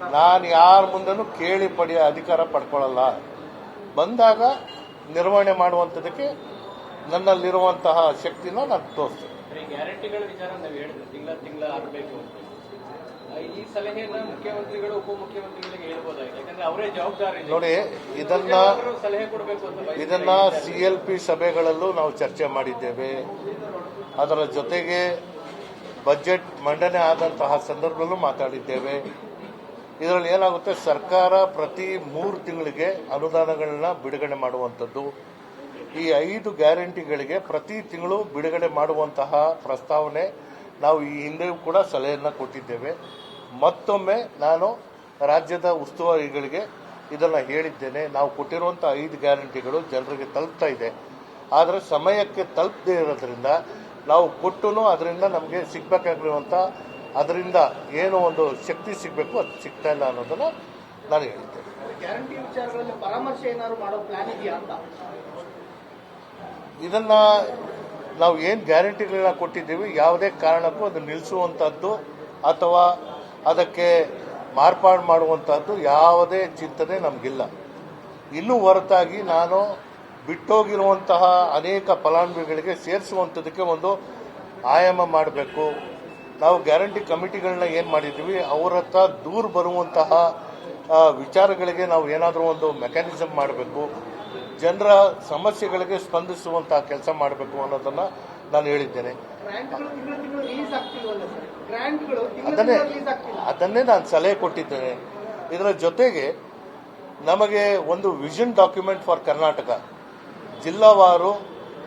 ನಾನು ಯಾರ ಮುಂದೆನೂ ಕೇಳಿ ಪಡೆಯ ಅಧಿಕಾರ ಪಡ್ಕೊಳ್ಳಲ್ಲ. ಬಂದಾಗ ನಿರ್ವಹಣೆ ಮಾಡುವಂಥದ್ದಕ್ಕೆ ನನ್ನಲ್ಲಿರುವಂತಹ ಶಕ್ತಿನ ನಾನು ತೋರಿಸ್ತೇನೆ. ಈ ಗ್ಯಾರಂಟಿಗಳ ವಿಚಾರ ನಾವು ಹೇಳಿದ್ವಿ ತಿಂಗಳ ತಿಂಗಳ ಆಗಬೇಕು ಅಂತ. ಆ, ಈ ಸಲಹೆಯನ್ನ ಮುಖ್ಯಮಂತ್ರಿಗಳು ಉಪಮುಖ್ಯಮಂತ್ರಿಗಳಿಗೆ ಹೇಳ್ಬೋದಾಗಿದೆ ಯಾಕಂದ್ರೆ ಅವರೇ ಜವಾಬ್ದಾರಿ ಇದೆ. ನೋಡಿ ಇದನ್ನ ಸಲಹೆ ಕೊಡಬೇಕು ಅಂತ ಇದನ್ನ ಸಿ ಎಲ್ ಪಿ ಸಭೆಗಳಲ್ಲೂ ನಾವು ಚರ್ಚೆ ಮಾಡಿದ್ದೇವೆ. ಅದರ ಜೊತೆಗೆ ಬಜೆಟ್ ಮಂಡನೆ ಆದಂತಹ ಸಂದರ್ಭದಲ್ಲೂ ಮಾತಾಡಿದ್ದೇವೆ. ಇದರಲ್ಲಿ ಏನಾಗುತ್ತೆ? ಸರ್ಕಾರ ಪ್ರತಿ ಮೂರು ತಿಂಗಳಿಗೆ ಅನುದಾನಗಳನ್ನ ಬಿಡುಗಡೆ ಮಾಡುವಂಥದ್ದು. ಈ ಐದು ಗ್ಯಾರಂಟಿಗಳಿಗೆ ಪ್ರತಿ ತಿಂಗಳು ಬಿಡುಗಡೆ ಮಾಡುವಂತಹ ಪ್ರಸ್ತಾವನೆ ನಾವು ಈ ಹಿಂದೆಯೂ ಕೂಡ ಸಲಹೆಯನ್ನು ಕೊಟ್ಟಿದ್ದೇವೆ. ಮತ್ತೊಮ್ಮೆ ನಾನು ರಾಜ್ಯದ ಉಸ್ತುವಾರಿಗಳಿಗೆ ಇದನ್ನು ಹೇಳಿದ್ದೇನೆ. ನಾವು ಕೊಟ್ಟಿರುವಂಥ ಐದು ಗ್ಯಾರಂಟಿಗಳು ಜನರಿಗೆ ತಲುಪ್ತಾ ಇದೆ. ಆದರೆ ಸಮಯಕ್ಕೆ ತಲುಪದೇ ಇರೋದ್ರಿಂದ ನಾವು ಕೊಟ್ಟು ಅದರಿಂದ ನಮಗೆ ಸಿಗ್ಬೇಕಾಗಿರುವಂಥ ಅದರಿಂದ ಏನು ಒಂದು ಶಕ್ತಿ ಸಿಗಬೇಕು ಅದು ಸಿಗ್ತಾ ಇಲ್ಲ ಅನ್ನೋದನ್ನ ನಾನು ಹೇಳ್ತೇನೆ. ಪರಾಮರ್ಶೆ ಏನಾದ್ರು ಮಾಡೋ ಪ್ಲಾನ್ ಇದೆಯಾ ಅಂತ? ಇದನ್ನ ನಾವು ಏನು ಗ್ಯಾರಂಟಿಗಳನ್ನ ಕೊಟ್ಟಿದ್ದೀವಿ ಯಾವುದೇ ಕಾರಣಕ್ಕೂ ಅದು ನಿಲ್ಲಿಸುವಂಥದ್ದು ಅಥವಾ ಅದಕ್ಕೆ ಮಾರ್ಪಾಡು ಮಾಡುವಂಥದ್ದು ಯಾವುದೇ ಚಿಂತನೆ ನಮಗಿಲ್ಲ. ಇನ್ನೂ ಹೊರತಾಗಿ ನಾನು ಬಿಟ್ಟೋಗಿರುವಂತಹ ಅನೇಕ ಫಲಾನುಭವಿಗಳಿಗೆ ಸೇರಿಸುವಂಥದ್ದಕ್ಕೆ ಒಂದು ಆಯಾಮ ಮಾಡಬೇಕು ನಾವು ಗ್ಯಾರಂಟಿ ಕಮಿಟಿಗಳನ್ನ ಏನು ಮಾಡಿದ್ದೀವಿ ಅವರ ಹತ್ರ ದೂರ ಬರುವಂತಹ ವಿಚಾರಗಳಿಗೆ ನಾವು ಏನಾದರೂ ಒಂದು ಮೆಕ್ಯಾನಿಸಮ್ ಮಾಡಬೇಕು ಜನರ ಸಮಸ್ಯೆಗಳಿಗೆ ಸ್ಪಂದಿಸುವಂತಹ ಕೆಲಸ ಮಾಡಬೇಕು ಅನ್ನೋದನ್ನು ನಾನು ಹೇಳಿದ್ದೇನೆ. ಅದನ್ನೇ ಅದನ್ನೇ ನಾನು ಸಲಹೆ ಕೊಟ್ಟಿದ್ದೇನೆ. ಇದರ ಜೊತೆಗೆ ನಮಗೆ ಒಂದು ವಿಷನ್ ಡಾಕ್ಯುಮೆಂಟ್ ಫಾರ್ ಕರ್ನಾಟಕ ಜಿಲ್ಲಾವಾರು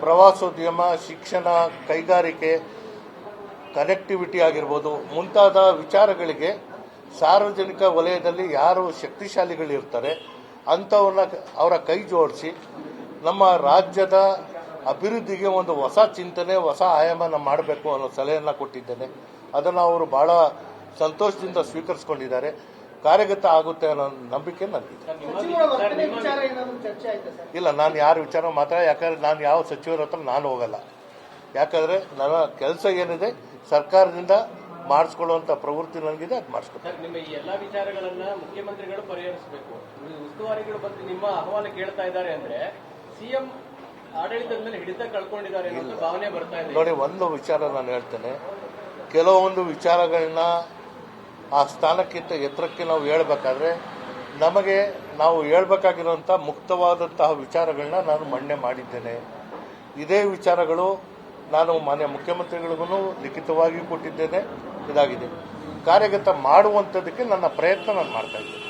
ಪ್ರವಾಸೋದ್ಯಮ ಶಿಕ್ಷಣ ಕೈಗಾರಿಕೆ ಕನೆಕ್ಟಿವಿಟಿ ಆಗಿರ್ಬೋದು ಮುಂತಾದ ವಿಚಾರಗಳಿಗೆ ಸಾರ್ವಜನಿಕ ವಲಯದಲ್ಲಿ ಯಾರು ಶಕ್ತಿಶಾಲಿಗಳಿರ್ತಾರೆ ಅಂಥವ್ರನ್ನ ಅವರ ಕೈ ಜೋಡಿಸಿ ನಮ್ಮ ರಾಜ್ಯದ ಅಭಿವೃದ್ಧಿಗೆ ಒಂದು ಹೊಸ ಚಿಂತನೆ ಹೊಸ ಆಯಾಮನ ಮಾಡಬೇಕು ಅನ್ನೋ ಸಲಹೆಯನ್ನು ಕೊಟ್ಟಿದ್ದೇನೆ. ಅದನ್ನು ಅವರು ಬಹಳ ಸಂತೋಷದಿಂದ ಸ್ವೀಕರಿಸಿಕೊಂಡಿದ್ದಾರೆ. ಕಾರ್ಯಗತ ಆಗುತ್ತೆ ಅನ್ನೋ ನಂಬಿಕೆ ನನಗಿದೆ. ಇಲ್ಲ ನಾನು ಯಾರು ವಿಚಾರ ಮಾತ್ರ ಯಾಕಂದ್ರೆ ನಾನು ಯಾವ ಸಚಿವರ ಹತ್ರ ನಾನು ಹೋಗಲ್ಲ. ಯಾಕಂದ್ರೆ ನನ್ನ ಕೆಲಸ ಏನಿದೆ ಸರ್ಕಾರದಿಂದ ಮಾಡಿಸ್ಕೊಳ್ಳುವಂಥ ಪ್ರವೃತ್ತಿ ನನಗಿದೆ ಅದು ಮಾಡಿಸ್ಕೊಡ್ತೀನಿ ನಿಮ್ಮ ಈ ಎಲ್ಲಾ ವಿಚಾರಗಳನ್ನ ಮುಖ್ಯಮಂತ್ರಿಗಳು ಪರಿಹರಿಸಬೇಕು. ಉಸ್ತುವಾರಿಗಳು ಬಂದು ನಿಮ್ಮ ಅಹವಾಲು ಕೇಳ್ತಾ ಇದ್ದಾರೆ ಅಂದ್ರೆ ಸಿಎಂ ಆಡಳಿತದ ಮೇಲೆ ಹಿಡಿತ ಕಳ್ಕೊಂಡಿದ್ದಾರೆ ಅನ್ನೋ ಭಾವನೆ ಬರ್ತಾ ಇದೆ. ನೋಡಿ ಒಂದು ವಿಚಾರ ನಾನು ಹೇಳ್ತೇನೆ. ಕೆಲವೊಂದು ವಿಚಾರಗಳನ್ನ ಆ ಸ್ಥಾನಕ್ಕಿಂತ ಎತ್ತರಕ್ಕೆ ನಾವು ಹೇಳ್ಬೇಕಾದ್ರೆ ನಮಗೆ ನಾವು ಹೇಳ್ಬೇಕಾಗಿರುವಂಥ ಮುಕ್ತವಾದಂತಹ ವಿಚಾರಗಳನ್ನ ನಾನು ಮಂಡನೆ ಮಾಡಿದ್ದೇನೆ. ಇದೇ ವಿಚಾರಗಳು ನಾನು ಮಾನ್ಯ ಮುಖ್ಯಮಂತ್ರಿಗಳಿಗೂ ಲಿಖಿತವಾಗಿ ಕೊಟ್ಟಿದ್ದೇನೆ. ಇದಾಗಿದೆ. ಕಾರ್ಯಗತ ಮಾಡುವಂಥದ್ದಕ್ಕೆ ನನ್ನ ಪ್ರಯತ್ನ ನಾನು ಮಾಡ್ತಾ ಇದ್ದೇನೆ.